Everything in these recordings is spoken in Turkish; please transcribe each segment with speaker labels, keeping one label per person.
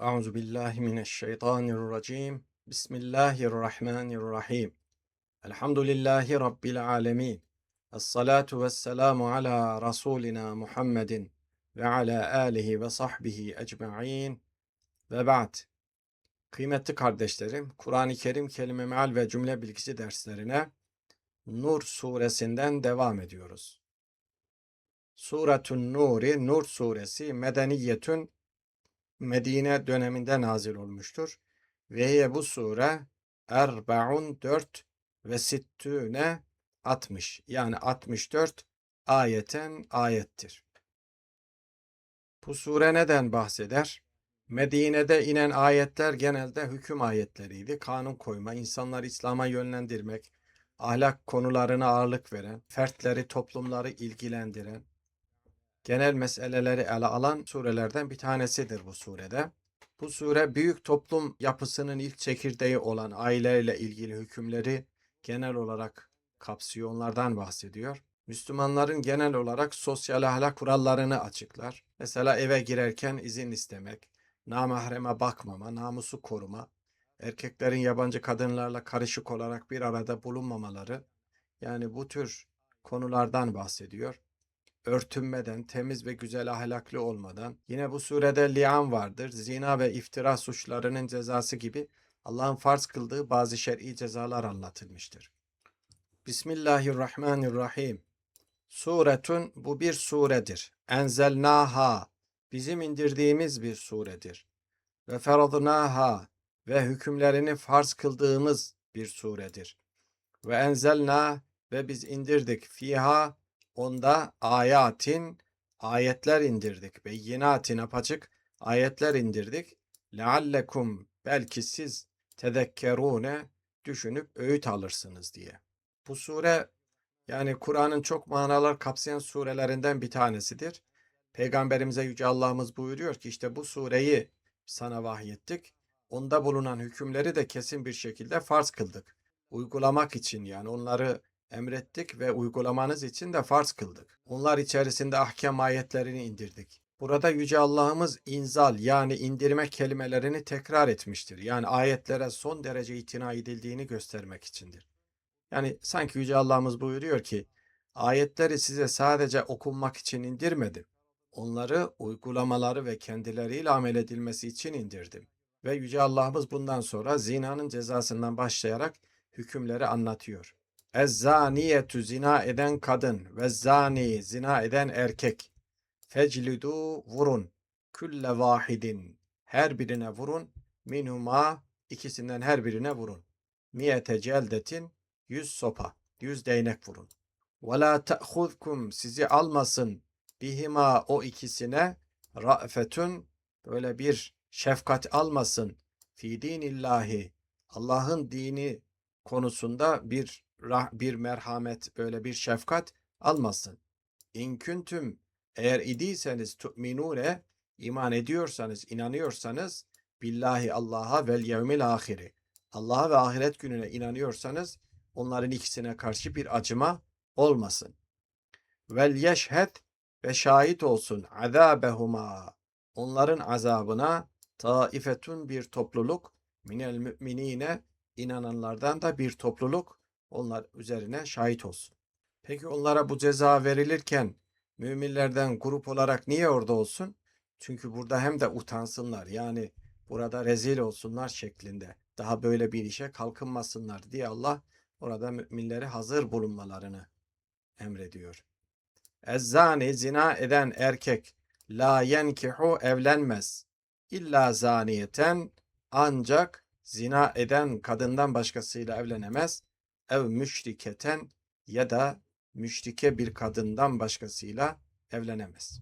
Speaker 1: Euzu billahi mineşşeytanirracim. Bismillahirrahmanirrahim. Elhamdülillahi rabbil alamin. Essalatu vesselamu ala rasulina Muhammedin ve ala alihi ve sahbihi ecmaîn. Ve ba'd. Kıymetli kardeşlerim, Kur'an-ı Kerim kelime meal ve cümle bilgisi derslerine Nur suresinden devam ediyoruz. Suretun Nuri, Nur suresi medeniyetün Medine döneminde nazil olmuştur. Ve bu sure erbaun 4 ve sittüne 60 yani 64 ayeten ayettir. Bu sure neden bahseder? Medine'de inen ayetler genelde hüküm ayetleriydi. Kanun koyma, insanları İslam'a yönlendirmek, ahlak konularına ağırlık veren, fertleri, toplumları ilgilendiren, genel meseleleri ele alan surelerden bir tanesidir bu surede. Bu sure büyük toplum yapısının ilk çekirdeği olan aileyle ilgili hükümleri genel olarak kapsıyor, onlardan bahsediyor. Müslümanların genel olarak sosyal ahlak kurallarını açıklar. Mesela eve girerken izin istemek, namahreme bakmama, namusu koruma, erkeklerin yabancı kadınlarla karışık olarak bir arada bulunmamaları, yani bu tür konulardan bahsediyor örtünmeden, temiz ve güzel ahlaklı olmadan, yine bu surede lian vardır, zina ve iftira suçlarının cezası gibi Allah'ın farz kıldığı bazı şer'i cezalar anlatılmıştır. Bismillahirrahmanirrahim. Suretun bu bir suredir. Enzelnaha bizim indirdiğimiz bir suredir. Ve feradnaha ve hükümlerini farz kıldığımız bir suredir. Ve enzelna ve biz indirdik fiha onda ayatin ayetler indirdik. Beyinatin apaçık ayetler indirdik. Leallekum belki siz tedekkerune düşünüp öğüt alırsınız diye. Bu sure yani Kur'an'ın çok manalar kapsayan surelerinden bir tanesidir. Peygamberimize Yüce Allah'ımız buyuruyor ki işte bu sureyi sana vahyettik. Onda bulunan hükümleri de kesin bir şekilde farz kıldık. Uygulamak için yani onları emrettik ve uygulamanız için de farz kıldık. Onlar içerisinde ahkam ayetlerini indirdik. Burada Yüce Allah'ımız inzal yani indirme kelimelerini tekrar etmiştir. Yani ayetlere son derece itina edildiğini göstermek içindir. Yani sanki Yüce Allah'ımız buyuruyor ki ayetleri size sadece okunmak için indirmedim. Onları uygulamaları ve kendileriyle amel edilmesi için indirdim. Ve Yüce Allah'ımız bundan sonra zinanın cezasından başlayarak hükümleri anlatıyor. Ezzaniyetü zina eden kadın ve zani zina eden erkek. Feclidu vurun. Külle vahidin. Her birine vurun. Minhuma ikisinden her birine vurun. Miyete celdetin yüz sopa. Yüz değnek vurun. Ve la te'huzkum sizi almasın bihima o ikisine ra'fetun böyle bir şefkat almasın fi dinillahi Allah'ın dini konusunda bir bir merhamet, böyle bir şefkat almasın. İn küntüm eğer idiyseniz tu'minune iman ediyorsanız, inanıyorsanız billahi Allah'a vel yevmil ahiri. Allah'a ve ahiret gününe inanıyorsanız onların ikisine karşı bir acıma olmasın. Vel yeşhed ve şahit olsun azabehuma. Onların azabına taifetun bir topluluk minel müminine inananlardan da bir topluluk onlar üzerine şahit olsun. Peki onlara bu ceza verilirken müminlerden grup olarak niye orada olsun? Çünkü burada hem de utansınlar yani burada rezil olsunlar şeklinde. Daha böyle bir işe kalkınmasınlar diye Allah orada müminleri hazır bulunmalarını emrediyor. Ezzani zina eden erkek la yenkihu evlenmez. İlla zaniyeten ancak zina eden kadından başkasıyla evlenemez ev müşriketen ya da müşrike bir kadından başkasıyla evlenemez.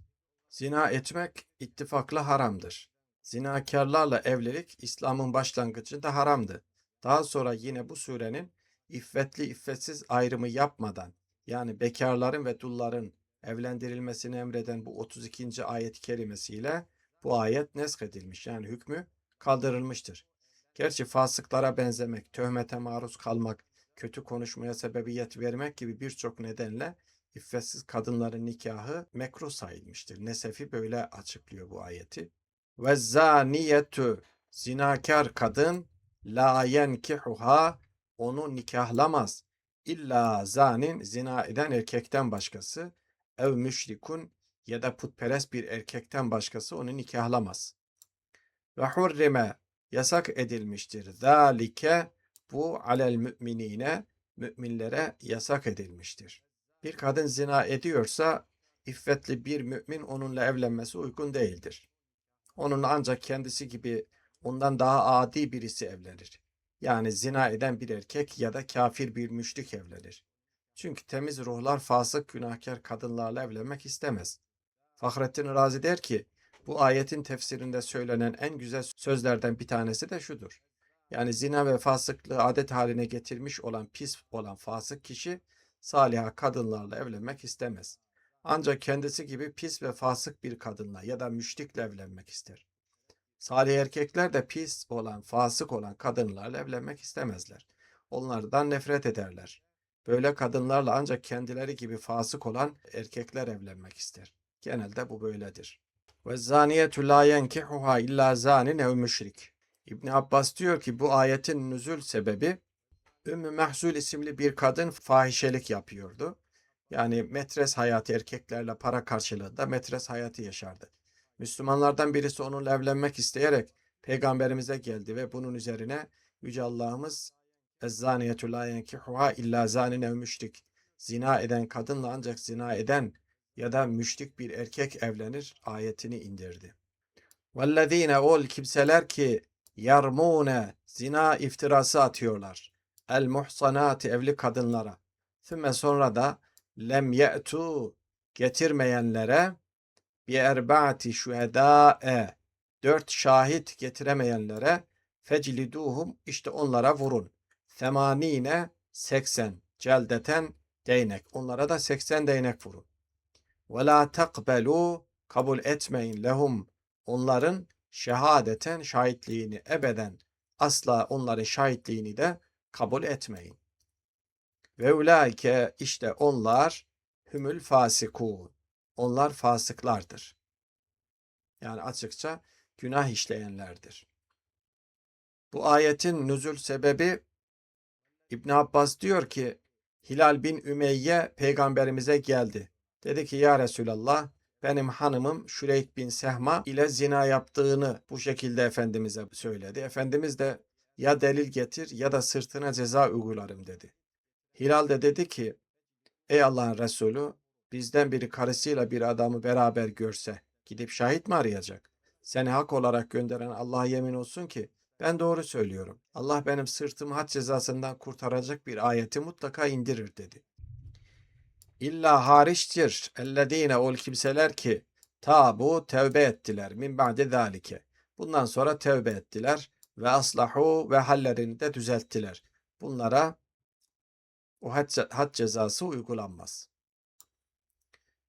Speaker 1: Zina etmek ittifakla haramdır. Zinakarlarla evlilik İslam'ın başlangıcında haramdı. Daha sonra yine bu surenin iffetli iffetsiz ayrımı yapmadan yani bekarların ve dulların evlendirilmesini emreden bu 32. ayet kelimesiyle bu ayet nesk edilmiş yani hükmü kaldırılmıştır. Gerçi fasıklara benzemek, töhmete maruz kalmak, kötü konuşmaya sebebiyet vermek gibi birçok nedenle iffetsiz kadınların nikahı mekruh sayılmıştır. Nesefi böyle açıklıyor bu ayeti. ve zaniyetu zinakar kadın la yenkihuha onu nikahlamaz. İlla zanin zina eden erkekten başkası ev müşrikun ya da putperest bir erkekten başkası onu nikahlamaz. Ve hurrime yasak edilmiştir. Zalike bu alel müminine müminlere yasak edilmiştir. Bir kadın zina ediyorsa iffetli bir mümin onunla evlenmesi uygun değildir. Onun ancak kendisi gibi ondan daha adi birisi evlenir. Yani zina eden bir erkek ya da kafir bir müşrik evlenir. Çünkü temiz ruhlar fasık günahkar kadınlarla evlenmek istemez. Fahrettin Razi der ki, bu ayetin tefsirinde söylenen en güzel sözlerden bir tanesi de şudur. Yani zina ve fasıklığı adet haline getirmiş olan pis olan fasık kişi saliha kadınlarla evlenmek istemez. Ancak kendisi gibi pis ve fasık bir kadınla ya da müşrikle evlenmek ister. Salih erkekler de pis olan, fasık olan kadınlarla evlenmek istemezler. Onlardan nefret ederler. Böyle kadınlarla ancak kendileri gibi fasık olan erkekler evlenmek ister. Genelde bu böyledir. Ve zaniyetu la yenkihuha illa zanin ev müşrik. İbn Abbas diyor ki bu ayetin nüzül sebebi Ümmü Mehzul isimli bir kadın fahişelik yapıyordu. Yani metres hayatı erkeklerle para karşılığında metres hayatı yaşardı. Müslümanlardan birisi onunla evlenmek isteyerek peygamberimize geldi ve bunun üzerine Yüce Allah'ımız Ezzaniyetu la yenkihuha illa zanin ev müşrik. Zina eden kadınla ancak zina eden ya da müşrik bir erkek evlenir ayetini indirdi. Vellezine ol kimseler ki yarmune zina iftirası atıyorlar. El muhsanati evli kadınlara. Sümme sonra da lem ye'tu getirmeyenlere bi erbaati şühedâe dört şahit getiremeyenlere fecliduhum işte onlara vurun. Semanine 80 celdeten değnek. Onlara da 80 değnek vurun. Ve la takbelu kabul etmeyin lehum onların şehadeten şahitliğini ebeden asla onların şahitliğini de kabul etmeyin. Ve ulaike işte onlar hümül fasikun. Onlar fasıklardır. Yani açıkça günah işleyenlerdir. Bu ayetin nüzül sebebi İbn Abbas diyor ki Hilal bin Ümeyye peygamberimize geldi. Dedi ki ya Resulallah benim hanımım Şüreyk bin Sehma ile zina yaptığını bu şekilde Efendimiz'e söyledi. Efendimiz de ya delil getir ya da sırtına ceza uygularım dedi. Hilal de dedi ki ey Allah'ın Resulü bizden biri karısıyla bir adamı beraber görse gidip şahit mi arayacak? Seni hak olarak gönderen Allah'a yemin olsun ki ben doğru söylüyorum. Allah benim sırtımı had cezasından kurtaracak bir ayeti mutlaka indirir dedi. İlla hariçtir ellezine ol kimseler ki tabu tevbe ettiler min ba'de zalike. Bundan sonra tevbe ettiler ve aslahu ve hallerini de düzelttiler. Bunlara o had cezası uygulanmaz.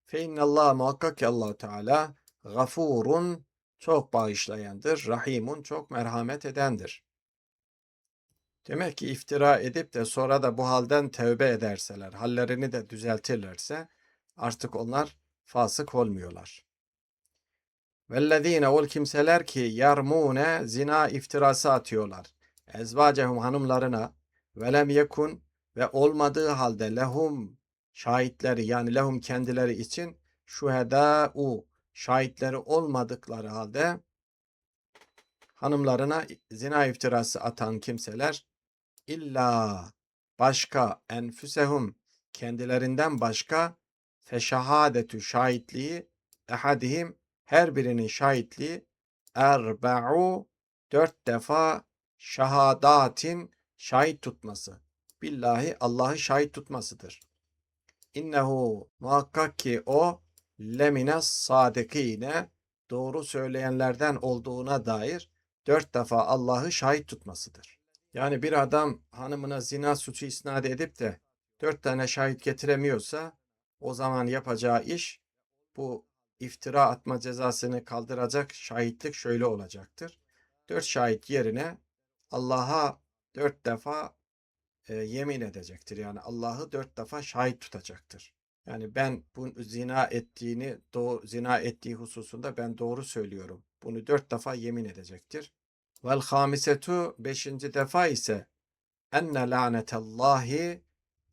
Speaker 1: Fe innallah muhakkak ki allah Teala gafurun çok bağışlayandır, rahimun çok merhamet edendir. Demek ki iftira edip de sonra da bu halden tövbe ederseler, hallerini de düzeltirlerse artık onlar fasık olmuyorlar. Vellezine ol kimseler ki yarmune zina iftirası atıyorlar. Ezvacehum hanımlarına velem yekun ve olmadığı halde lehum şahitleri yani lehum kendileri için şuhedâ'u şahitleri olmadıkları halde hanımlarına zina iftirası atan kimseler illa başka enfüsehum kendilerinden başka feşahadetü şahitliği ehadihim her birinin şahitliği erba'u dört defa şahadatin şahit tutması. Billahi Allah'ı şahit tutmasıdır. İnnehu muhakkak ki o lemine sadikine doğru söyleyenlerden olduğuna dair dört defa Allah'ı şahit tutmasıdır. Yani bir adam hanımına zina suçu isnat edip de dört tane şahit getiremiyorsa o zaman yapacağı iş bu iftira atma cezasını kaldıracak şahitlik şöyle olacaktır. Dört şahit yerine Allah'a dört defa e, yemin edecektir. Yani Allah'ı dört defa şahit tutacaktır. Yani ben bu zina ettiğini, doğru, zina ettiği hususunda ben doğru söylüyorum Bunu dört defa yemin edecektir. Vel hamisetu beşinci defa ise enne lanetallahi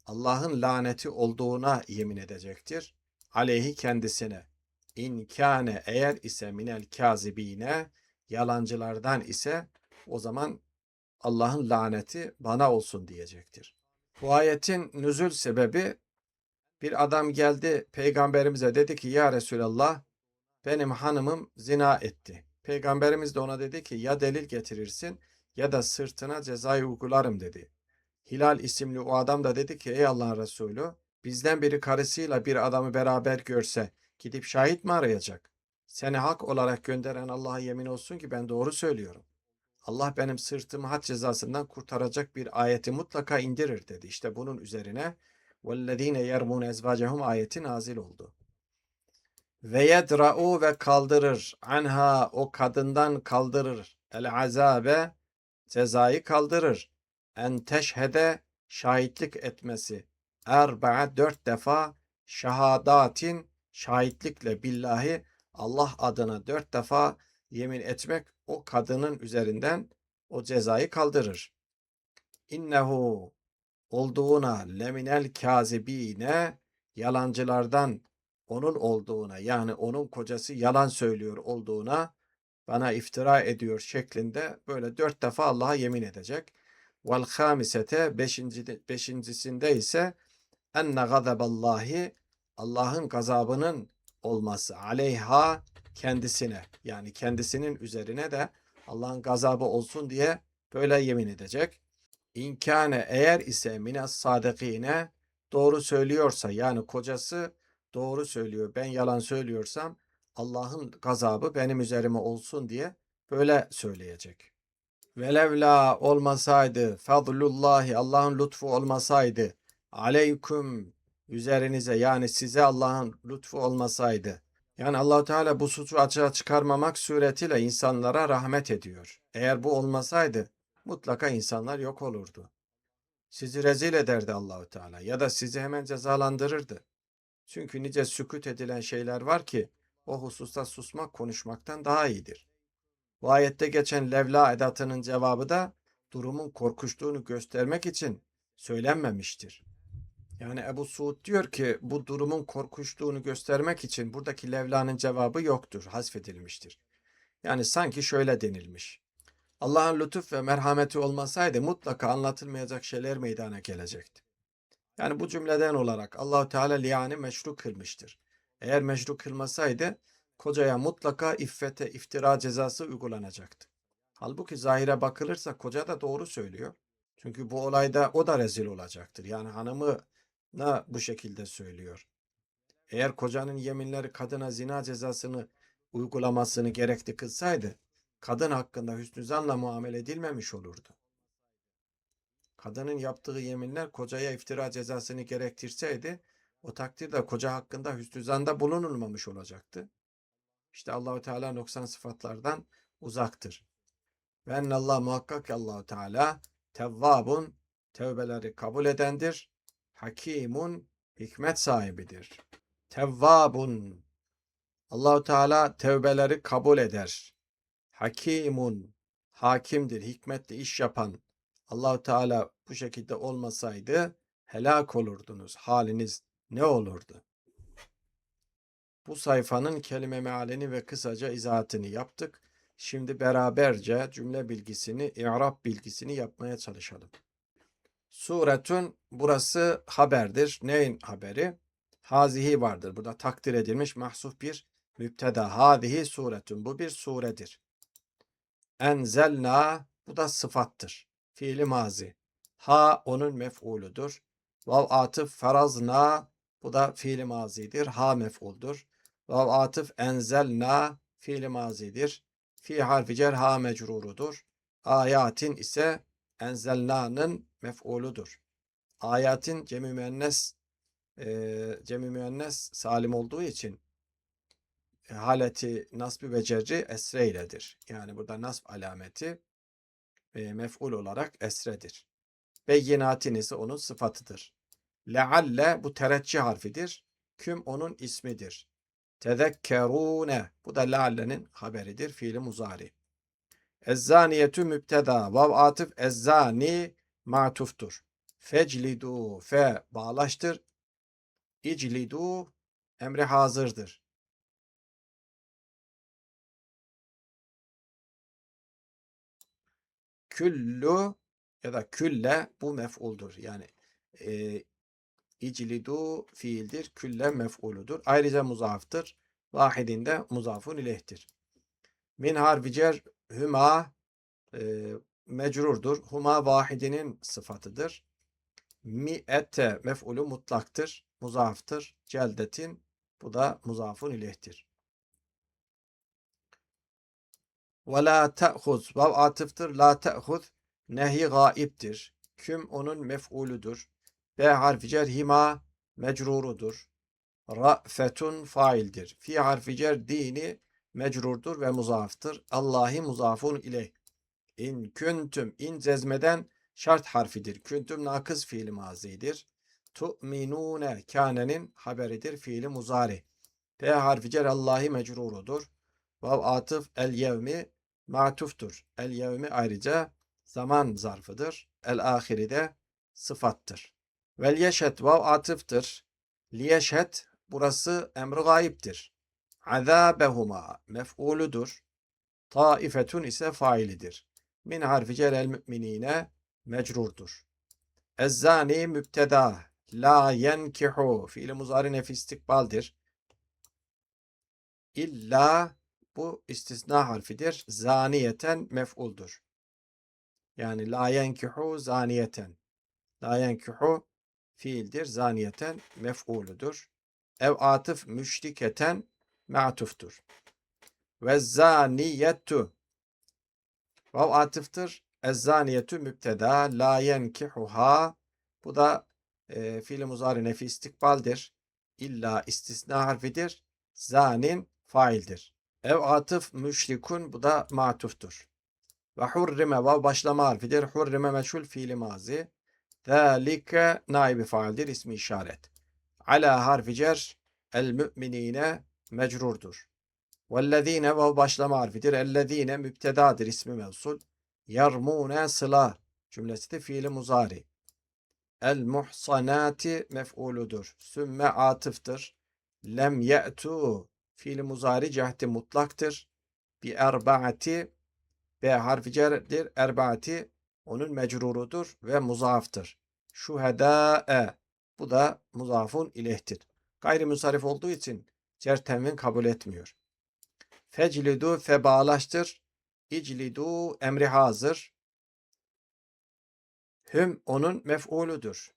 Speaker 1: Allah'ın laneti olduğuna yemin edecektir. Aleyhi kendisine. İn kâne eğer ise minel kazibine yalancılardan ise o zaman Allah'ın laneti bana olsun diyecektir. Bu ayetin nüzül sebebi bir adam geldi peygamberimize dedi ki ya Resulallah benim hanımım zina etti. Peygamberimiz de ona dedi ki ya delil getirirsin ya da sırtına cezayı uygularım dedi. Hilal isimli o adam da dedi ki ey Allah'ın Resulü bizden biri karısıyla bir adamı beraber görse gidip şahit mi arayacak? Seni hak olarak gönderen Allah'a yemin olsun ki ben doğru söylüyorum. Allah benim sırtımı had cezasından kurtaracak bir ayeti mutlaka indirir dedi. İşte bunun üzerine وَالَّذ۪ينَ يَرْمُونَ ezvacehum ayeti nazil oldu. Ve yedra'u ve kaldırır. Anha o kadından kaldırır. El azabe cezayı kaldırır. En teşhede şahitlik etmesi. Erba'a dört defa şahadatin şahitlikle billahi Allah adına dört defa yemin etmek o kadının üzerinden o cezayı kaldırır. İnnehu olduğuna leminel kazibine yalancılardan onun olduğuna yani onun kocası yalan söylüyor olduğuna bana iftira ediyor şeklinde böyle dört defa Allah'a yemin edecek. Vel hamisete beşinci, beşincisinde ise enne gazaballahi Allah'ın gazabının olması aleyha kendisine yani kendisinin üzerine de Allah'ın gazabı olsun diye böyle yemin edecek. İnkâne eğer ise minas sadikine doğru söylüyorsa yani kocası doğru söylüyor ben yalan söylüyorsam Allah'ın gazabı benim üzerime olsun diye böyle söyleyecek. Velevla olmasaydı fadlullahi Allah'ın lütfu olmasaydı aleyküm üzerinize yani size Allah'ın lütfu olmasaydı yani Allahu Teala bu suçu açığa çıkarmamak suretiyle insanlara rahmet ediyor. Eğer bu olmasaydı mutlaka insanlar yok olurdu. Sizi rezil ederdi Allahu Teala ya da sizi hemen cezalandırırdı. Çünkü nice sükut edilen şeyler var ki o hususta susmak konuşmaktan daha iyidir. Bu ayette geçen levla edatının cevabı da durumun korkuştuğunu göstermek için söylenmemiştir. Yani Ebu Suud diyor ki bu durumun korkuştuğunu göstermek için buradaki levlanın cevabı yoktur, hasfedilmiştir. Yani sanki şöyle denilmiş. Allah'ın lütuf ve merhameti olmasaydı mutlaka anlatılmayacak şeyler meydana gelecekti. Yani bu cümleden olarak Allahu Teala liyanı meşru kılmıştır. Eğer meşru kılmasaydı kocaya mutlaka iffete iftira cezası uygulanacaktı. Halbuki zahire bakılırsa koca da doğru söylüyor. Çünkü bu olayda o da rezil olacaktır. Yani hanımı na bu şekilde söylüyor. Eğer kocanın yeminleri kadına zina cezasını uygulamasını gerekli kılsaydı, kadın hakkında hüsnü zanla muamele edilmemiş olurdu. Kadının yaptığı yeminler kocaya iftira cezasını gerektirseydi, o takdirde koca hakkında hüsnü zanda bulunulmamış olacaktı. İşte Allahu Teala noksan sıfatlardan uzaktır. Ve Allah muhakkak Allahu Teala tevvabun tevbeleri kabul edendir. Hakimun hikmet sahibidir. Tevvabun Allahu Teala tevbeleri kabul eder. Hakimun hakimdir, hikmetli iş yapan. Allahu Teala bu şekilde olmasaydı helak olurdunuz. Haliniz ne olurdu? Bu sayfanın kelime mealini ve kısaca izahatını yaptık. Şimdi beraberce cümle bilgisini, i'rab bilgisini yapmaya çalışalım. Suretün burası haberdir. Neyin haberi? Hazihi vardır. Burada takdir edilmiş mahsuf bir müpteda. Hadihi suretün. Bu bir suredir. Enzelna bu da sıfattır. Fiili mazi. Ha onun mef'uludur. Vav atıf farazna bu da fiili mazidir. Ha mef'uldur. Vav atıf enzelna fiili mazidir. Fi harfi cer ha mecrurudur. Ayatin ise enzelna'nın mef'uludur. Ayatin cemi müennes e, cemi müennes salim olduğu için e, haleti nasbi ve cerri esre iledir. Yani burada nasb alameti e, mef'ul olarak esredir. Beyinatin ise onun sıfatıdır. Lealle bu tereccih harfidir. Küm onun ismidir. Tezekkerune. Bu da leallenin haberidir. Fiili muzari. Ezzaniyetü mübteda. Vav atıf ezzani matuftur. Feclidu. Fe bağlaştır. İclidu emri hazırdır. Küllü ya da külle bu mef'uldur. Yani e, iclidu fiildir. Külle mef'uludur. Ayrıca muzaftır. Vahidinde muzafun ilehtir. Min harfi cer hüma e, mecrurdur. Huma vahidinin sıfatıdır. Mi'ete mef'ulü mutlaktır. Muzaftır. Celdetin bu da muzafun ilehtir. Ve la te'huz vav atıftır. La te'huz nehi gaiptir. Küm onun mef'uludur. B harfi cer hima mecrurudur. Ra'fetun faildir. Fi harfi cer dini mecrurdur ve muzaftır. Allahi muzafun ileyh. İn küntüm in cezmeden şart harfidir. Küntüm nakız fiili mazidir. Tu'minune kânenin haberidir fiili muzari. P harfi cer Allahi mecrurudur. Vav atıf el yevmi matuftur. El yevmi ayrıca zaman zarfıdır. El ahiri de sıfattır. Vel yeşet vav atıftır. Liyeşet burası emri gayiptir. Azabehuma mef'uludur. Taifetun ise failidir. Min harfi cerel müminine mecrurdur. Ezzani mübteda. La yenkihu fiili muzari nef istikbaldir. İlla bu istisna harfidir. Zaniyeten mef'uldur. Yani la yenkihu zaniyeten. La yenkihu fiildir. Zaniyeten mef'uludur. Ev atıf müşriketen ma'tuftur. Ve zaniyetu Vav atıftır. Ezzaniyetu mübteda la yenkihuha bu da e, fiil muzari nefi istikbaldir. İlla istisna harfidir. Zanin faildir. Ev atıf müşrikun bu da matuftur. Ve hurrime vav başlama harfidir. Hurrime meşhul fiili mazi. Zalike naibi faildir ismi işaret. Ala harfi cer el müminine mecrurdur. Vellezine vav başlama harfidir. Ellezine mübtedadır ismi mevsul. Yarmune sıla cümlesi de fiili muzari. El muhsanati mef'uludur. Sümme atıftır. Lem ye'tu fiili muzari cehdi mutlaktır. Bi erbaati B harfi cerdir. Erbaati onun mecrurudur ve muzaftır. Şuhedâe bu da muzafun ilehtir. Gayrimusarif olduğu için cer tenvin kabul etmiyor. Feclidu febalaştır. İclidu emri hazır. Hüm onun mef'uludur.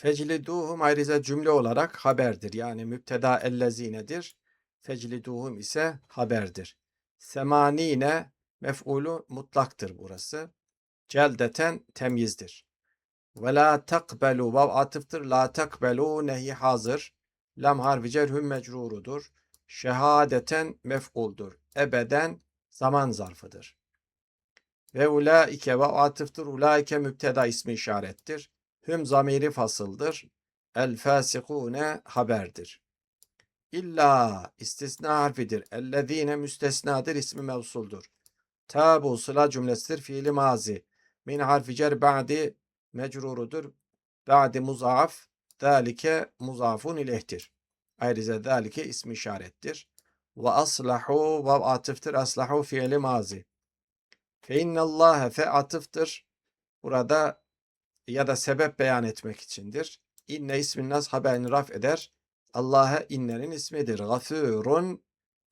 Speaker 1: Fecliduhum ayrıca cümle olarak haberdir. Yani müpteda ellezinedir. Fecliduhum ise haberdir. Semanine mef'ulu mutlaktır burası. Celdeten temyizdir. Ve la takbelu vav atıftır. La takbelu nehi hazır. Lam harfi cerhüm mecrurudur. Şehadeten mef'uldur. Ebeden zaman zarfıdır. Ve ulaike ve atıftır. Ulaike müpteda ismi işarettir. Hüm zamiri fasıldır. El fasikune haberdir. İlla istisna harfidir. Ellezine müstesnadır ismi mevsuldur. Tabu sıla cümlesidir fiili mazi. Min harfi cer ba'di mecrurudur. Ba'di muzaaf. Zalike muzafun ilehtir. Ayrıca zalike ismi işarettir. Ve aslahu vav atıftır. Aslahu fiili mazi. Fe innallâhe fe atıftır. Burada ya da sebep beyan etmek içindir. İnne ismin nas haberini raf eder. Allah'a innenin ismidir. Gafurun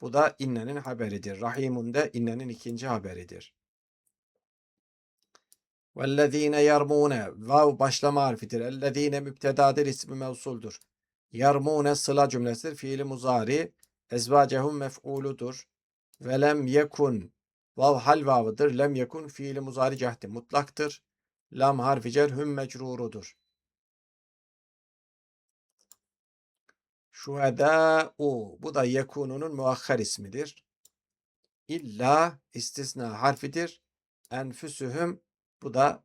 Speaker 1: bu da innenin haberidir. Rahimun de innenin ikinci haberidir. Vellezine yermune vav başlama harfidir. Ellezine mübtedadır ismi mevsuldur. Yermune sıla cümlesidir. Fiili muzari. Ezvacehum mef'uludur. Ve lem yekun vav hal vavıdır. Lem yekun fiili muzari cehdi mutlaktır. Lam harfi cer hüm mecrurudur. Şuhedâ'u bu da yekununun muahher ismidir. İlla istisna harfidir. Enfüsühüm bu da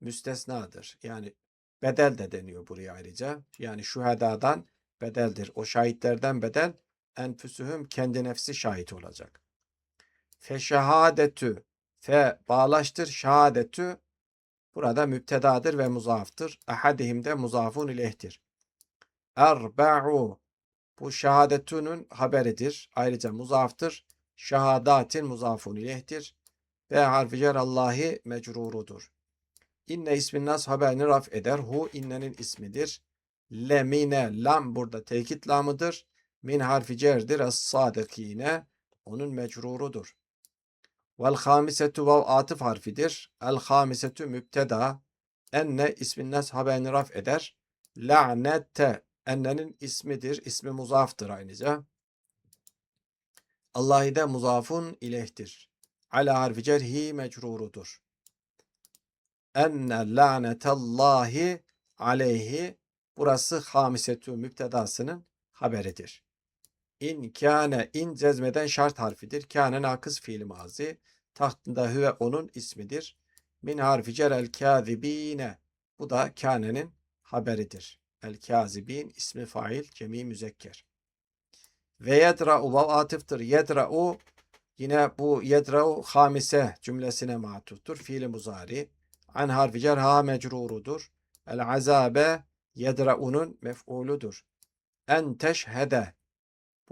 Speaker 1: müstesnadır. Yani bedel de deniyor buraya ayrıca. Yani şuhedadan bedeldir. O şahitlerden bedel enfüsühüm kendi nefsi şahit olacak. Fe fe bağlaştır şehadetü burada müptedadır ve muzaftır. Ahadihim de muzafun ilehtir. Erba'u bu şehadetünün haberidir. Ayrıca muzaftır. Şehadatin muzafun ilehtir. Ve harfi cer Allahi mecrurudur. İnne ismin nas haberini raf eder. Hu innenin ismidir. Lemine lam burada tekit lamıdır. Min harfi cerdir. Es-sadikine onun mecrurudur. Vel hamisetu vav atıf harfidir. El hamisetu müpteda. Enne ismin nas haberini raf eder. La'nete ennenin ismidir. İsmi muzaftır ayrıca. Allahi de muzafun ilehtir. Ala harfi cerhi mecrurudur. Enne lanetallahi aleyhi burası hamisetü müptedasının haberidir. İn kâne in cezmeden şart harfidir. Kâne nakız fiili mazi. Tahtında hüve onun ismidir. Min harfi cer el kâzibine. Bu da kânenin haberidir. El kâzibin ismi fail cemi müzekker. Ve yedra'u vav atıftır. Yedra'u yine bu yedra'u hamise cümlesine matuftur. Fiili muzari. An harfi cer mecrurudur. El azabe yedra'unun mef'uludur. En teşhede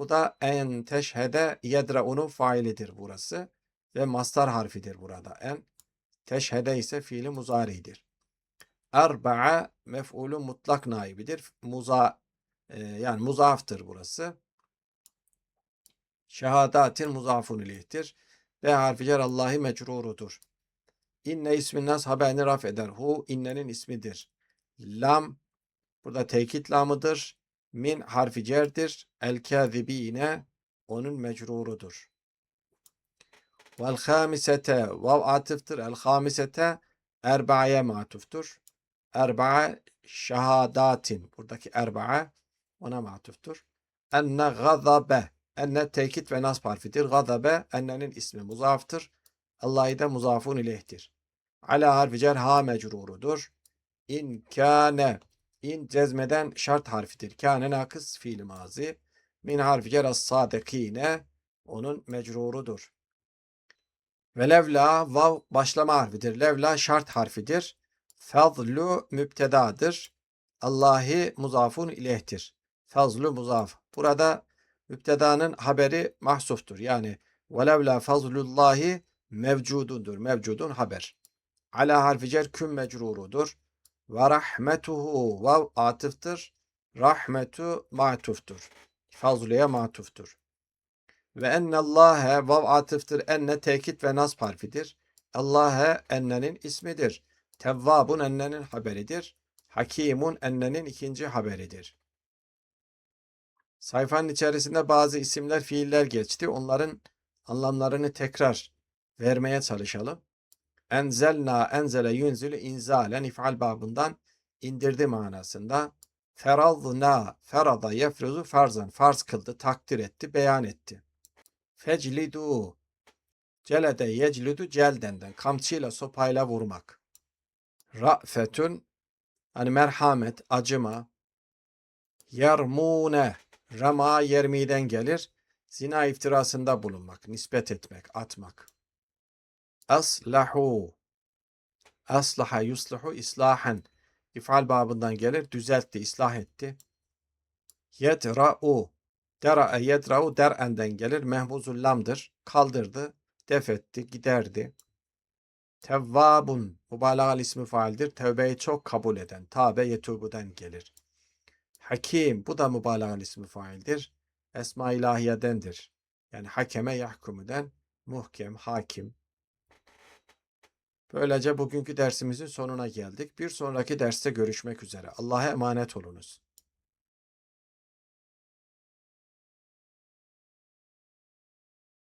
Speaker 1: bu da en teşhede yedra'unun failidir burası. Ve mastar harfidir burada. En teşhede ise fiili muzaridir. Erba'a mef'ulü mutlak naibidir. Muza e, yani muzaftır burası. Şehadatin muzafun ileyhtir. Ve harfi cer Allahi mecrurudur. İnne ismin nas haberini raf eder. Hu innenin ismidir. Lam burada tekit lamıdır. Min harfi cerdir. El kâzibine onun mecrurudur. Vel hamisete vav atıftır. El hamisete erba'ye matuftur. Erba'a şehadatin. Buradaki erba'a ona matuftur. Enne gazabe. Enne tekit ve nasb harfidir. Gazabe ennenin ismi muzaftır. Allah'ı da muzafun ileyhtir. Ala harfi cer ha mecrurudur. İn kâne İn cezmeden şart harfidir. Kâne nakıs fiil mazi. Min harfi cer as-sadikine onun mecrurudur. Ve levla vav başlama harfidir. Levla şart harfidir. Fazlu müptedadır. Allahi muzafun ilehtir. Fazlu muzaf. Burada müptedanın haberi mahsuftur. Yani velevla fazlullahi mevcudundur. Mevcudun haber. Ala harfi cer küm mecrurudur. Ve rahmetuhu vav atıftır. Rahmetu matuftur. Fazluya matuftur. Ve ennallâhe vav atıftır. Enne tekit ve nasb harfidir. Allah'e ennenin ismidir. Tevvabun ennenin haberidir. Hakimun ennenin ikinci haberidir. Sayfanın içerisinde bazı isimler, fiiller geçti. Onların anlamlarını tekrar vermeye çalışalım. Enzelna enzele yunzülü inzalen ifal babından indirdi manasında. Ferazna ferada yefruzu farzan farz kıldı, takdir etti, beyan etti. Feclidu celede yeclidu celdenden kamçıyla sopayla vurmak. Ra'fetun hani merhamet, acıma. Yermune rama yermiden gelir. Zina iftirasında bulunmak, nispet etmek, atmak. Aslahu aslaha yuslihu islahen ifal babından gelir. Düzeltti, ıslah etti. Yedra'u Dera'a yedra'u der'enden gelir. Mehmuzul lamdır. Kaldırdı, defetti, giderdi. Tevvabun mübalağal ismi faaldir. Tevbeyi çok kabul eden. Tabe yetubudan gelir. Hakim bu da mübalağal ismi faildir. Esma ilahiyedendir. Yani hakeme yahkumuden muhkem, hakim. Böylece bugünkü dersimizin sonuna geldik. Bir sonraki derste görüşmek üzere. Allah'a emanet olunuz.